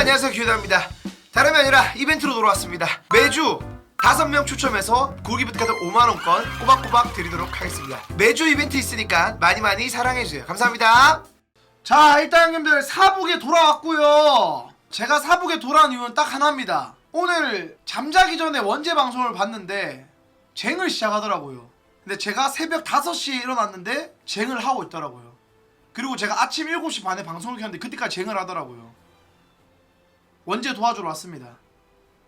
안녕하세요. 기회다입니다. 다름이 아니라 이벤트로 돌아왔습니다. 매주 다섯 명 추첨해서 고기부터 카드 5만원권 꼬박꼬박 드리도록 하겠습니다. 매주 이벤트 있으니까 많이 많이 사랑해주세요. 감사합니다. 자 일단 형님들 사북에 돌아왔고요. 제가 사북에 돌아온 이유는 딱 하나입니다. 오늘 잠자기 전에 원제 방송을 봤는데 쟁을 시작하더라고요. 근데 제가 새벽 5시에 일어났는데 쟁을 하고 있더라고요. 그리고 제가 아침 7시 반에 방송을 켰는데 그때까지 쟁을 하더라고요 원제 도와주러 왔습니다.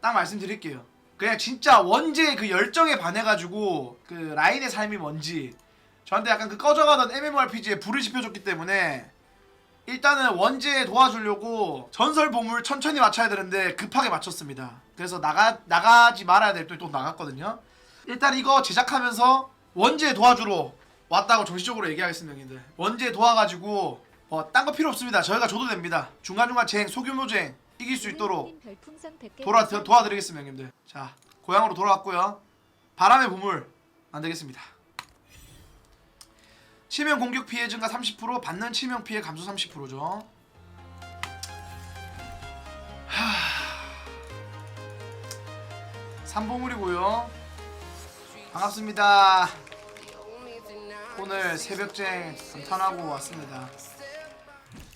딱 말씀드릴게요. 그냥 진짜 원제의 그 열정에 반해가지고 그 라인의 삶이 뭔지 저한테 약간 그 꺼져가던 MMORPG에 불을 지펴줬기 때문에 일단은 원제에 도와주려고 전설 보물 천천히 맞춰야 되는데 급하게 맞췄습니다. 그래서 나가 나가지 말아야 될 때 또 나갔거든요. 일단 이거 제작하면서 원제에 도와주러 왔다고 정식적으로 얘기하겠습니다, 형님들. 원제에 도와가지고 어, 딴 거 필요 없습니다. 저희가 줘도 됩니다. 중간중간 쟁, 소규모 쟁 이길 수 있도록 돌아 도, 도와드리겠습니다 형님들. 자 고향으로 돌아왔고요. 바람의 보물 만들겠습니다. 치명 공격 피해 증가 30% 받는 치명 피해 감소 30%죠. 삼보물이고요. 반갑습니다. 오늘 새벽쟁 감탄하고 왔습니다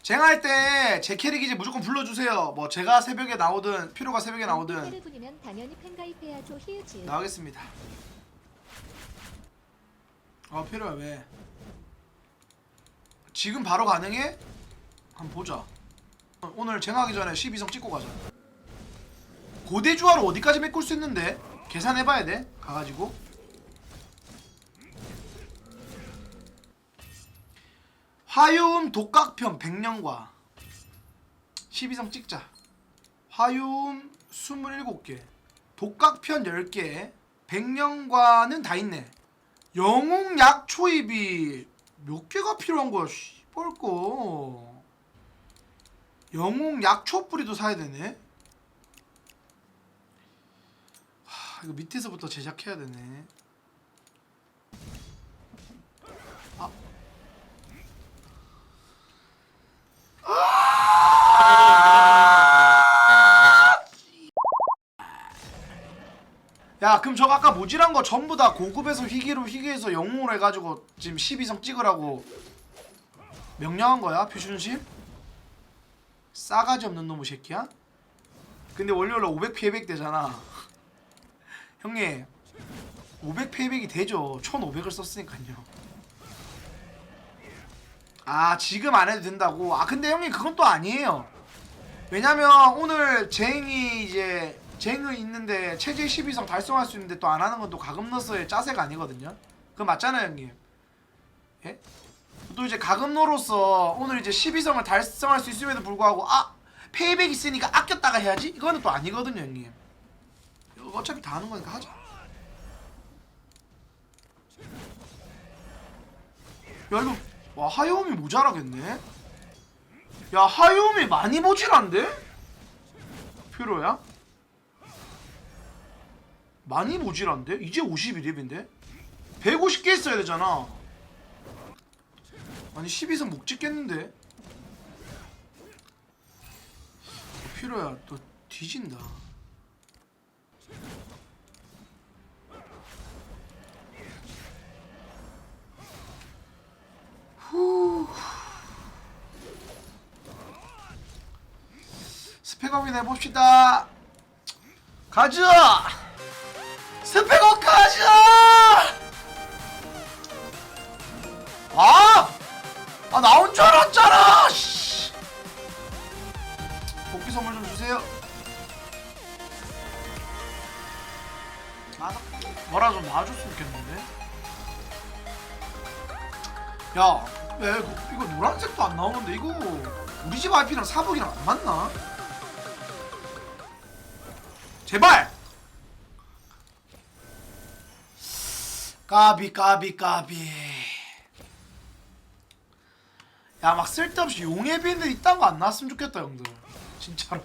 쟁할 때 제 캐릭 이제 무조건 불러주세요. 뭐 제가 새벽에 나오든 피로가 새벽에 나오든 당연히 팬가입해야죠 히읗 나오겠습니다. 어 피로야 왜? 지금 바로 가능해? 한번 보자. 오늘 쟁하기 전에 12성 찍고 가자. 고대주화로 어디까지 메꿀 수 있는데? 계산해봐야 돼. 가가지고. 화요음 독각편 100년과 12성 찍자. 화요음 27개 독각편 10개 100년과는 다 있네. 영웅약 초입이 몇 개가 필요한 거야 씨뻘거. 영웅 약 초 뿌리도 사야 되네. 하, 이거 밑에서부터 제작해야 되네 야 그럼 저거 아까 모질한 거 전부 다 고급에서 희귀로 희귀해서 영웅으로 해가지고 지금 12성 찍으라고 명령한 거야 표준실? 싸가지 없는 놈의 새끼야? 근데 원래 500 피해백 되잖아 형님 500 피해백이 되죠 1500을 썼으니까요 아 지금 안 해도 된다고 아 근데 형님 그건 또 아니에요 왜냐면 오늘 쟁이 이제 쟁은 있는데 체제 12성 달성할 수 있는데 또 안 하는 건 또 가금러서의 짜세가 아니거든요. 그거 맞잖아요, 형님. 예? 또 이제 가금로로서 오늘 이제 12성을 달성할 수 있음에도 불구하고 아 페이백 있으니까 아꼈다가 해야지 이거는 또 아니거든요, 형님. 어차피 다 하는 거니까 하자. 야 이거 와 하이옴이 모자라겠네. 야 하이옴이 많이 모질한데? 필요야? 많이 모질한데? 이제 52렙인데? 150개 있어야 되잖아 아니 12선 못 찍겠는데? 필요야 너 뒤진다 스펙 확인 해봅시다 가자 스펙업 가자! 아! 아 나온 줄 알았잖아! 씨. 복귀 선물 좀 주세요. 아, 뭐라 좀 놔줬으면 좋겠는데? 야, 왜 이거 노란색도 안 나오는데 이거 우리 집 IP랑 사복이랑 안 맞나? 제발! 까비 까비 까비. 야 막 쓸데없이 용의 비늘 이딴 거안 나왔으면 좋겠다 형들. 진짜로.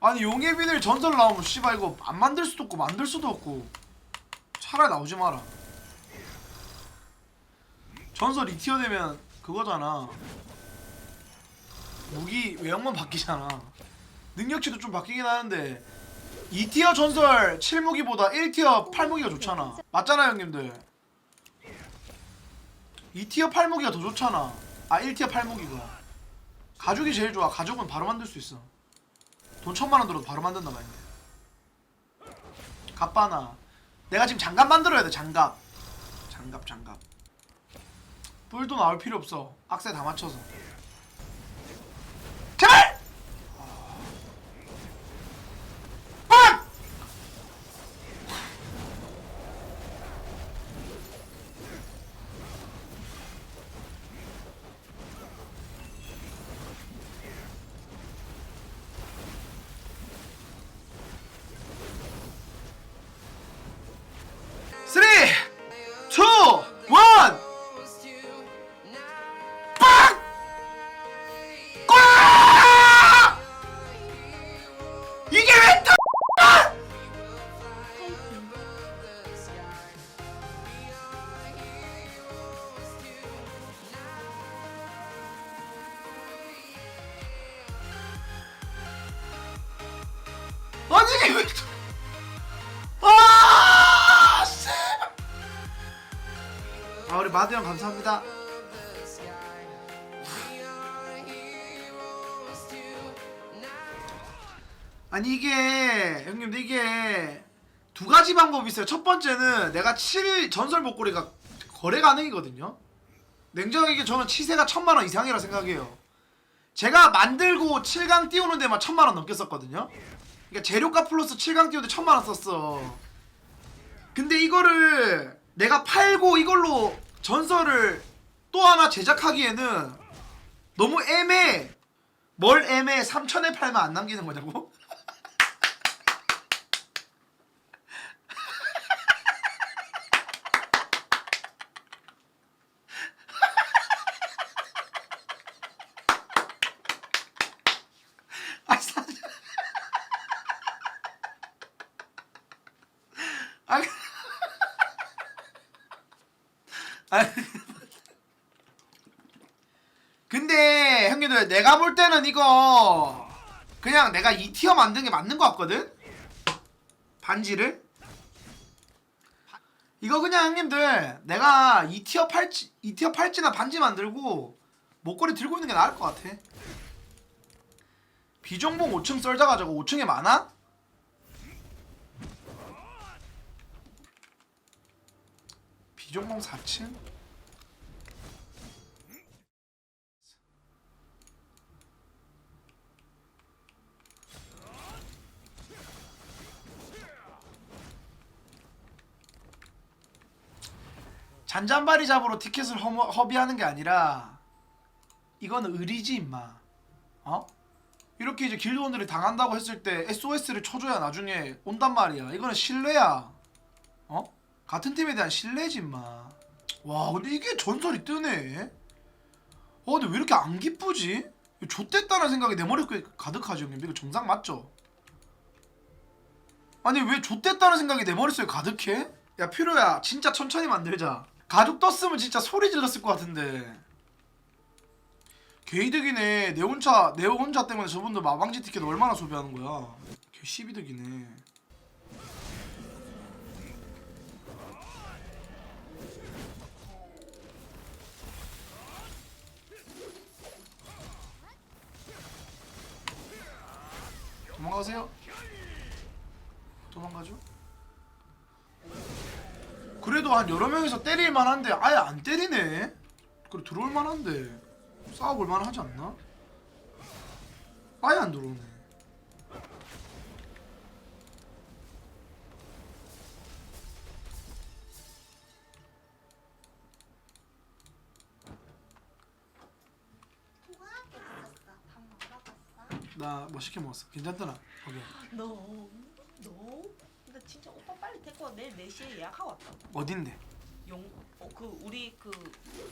아니 용의 비늘 전설 나오면 씨발 이거 안 만들 수도 없고 만들 수도 없고. 차라리 나오지 마라. 전설 2티어 되면 그거잖아. 무기 외형만 바뀌잖아. 능력치도 좀 바뀌긴 하는데 2티어 전설 7무기보다 1티어 8무기가 좋잖아. 맞잖아 형님들. 2티어 8무기가 더 좋잖아. 아 1티어 8무기가. 가죽이 제일 좋아. 가죽은 바로 만들 수 있어. 돈 천만원 들어도 바로 만든단 말인데 갑바나. 내가 지금 장갑 만들어야 돼 장갑. 장갑 장갑. 뿔도 나올 필요 없어. 악세 다 맞춰서 아니 이게 왜 또? 아, 씨. 아 우리 마드 형 감사합니다. 아니 이게 형님들 이게 두 가지 방법이 있어요. 첫 번째는 내가 7 전설 목걸이가 거래 가능이거든요. 냉정하게 저는 치세가 천만 원 이상이라 생각해요. 제가 만들고 7강 띄우는 데만 천만 원 넘겼었거든요. 그러니까 재료값 플러스 7강 띄우는데 천만 원 썼어. 근데 이거를 내가 팔고 이걸로 전설을 또 하나 제작하기에는 너무 애매해. 뭘 애매해? 3천에 팔면 안 남기는 거냐고? 아, 근데 형님들 내가 볼 때는 이거 그냥 내가 2티어 만든 게 맞는 것 같거든? 반지를? 이거 그냥 형님들 내가 2티어 팔찌 2티어 팔찌나 반지 만들고 목걸이 들고 있는 게 나을 것 같아 비종봉 5층 썰다가 저거 5층에 많아? 비종봉 4층? 잔잔바리 잡으러 티켓을 허, 허비하는 게 아니라 이거는 의리지 임마 어? 이렇게 이제 길드원들이 당한다고 했을 때 SOS를 쳐줘야 나중에 온단 말이야 이거는 신뢰야 어? 같은 팀에 대한 신뢰지 임마. 와 근데 이게 전설이 뜨네. 어 근데 왜 이렇게 안 기쁘지? 좆됐다는 생각이 내 머릿속에 가득하지 형님. 이거 정상 맞죠? 아니 왜 좆됐다는 생각이 내 머릿속에 가득해? 야 피로야 진짜 천천히 만들자. 가죽 떴으면 진짜 소리 질렀을 것 같은데. 개이득이네. 내 혼자 내 혼자 때문에 저분들 마방지 티켓 얼마나 소비하는 거야? 개 시비득이네 도망가세요 도망가죠 그래도 한 여러 명이서 때릴 만한데 아예 안 때리네. 그래 들어올 만한데 싸워볼 만하지 않나? 아예 안 들어오네. 나뭐 먹었어. 괜찮더라. 거기 너, 너? 근데 진짜 오빠 빨리 데리고 내일 4시에 예약하고 왔다. 어딘데? 용, 어, 그 우리 그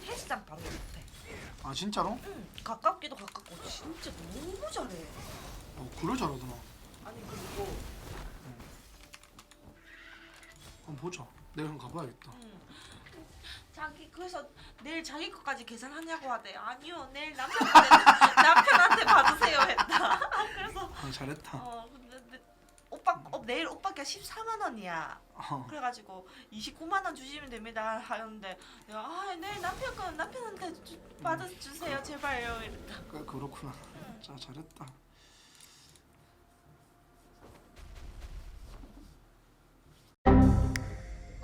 헬스장 바로 옆에. 아 진짜로? 응, 가깝기도 가깝고 진짜 너무 잘해. 어 그래 잘하더라. 아니 그리고 한번 보자. 내가 한번 가봐야겠다. 응. 자기 그래서 내일 자기 것까지 계산하냐고 하대. 아니요, 내일 남편한테 남편한테 받으세요 했다. 그래서 아, 잘했다. 어 근데, 오빠 어, 내일 오빠께 14만 원이야. 어. 그래가지고 29만 원 주시면 됩니다 하는데 내가 아 내일 남편 건 남편한테 주, 받아 주세요 제발요 이랬다. 그, 그렇구나. 자 잘했다.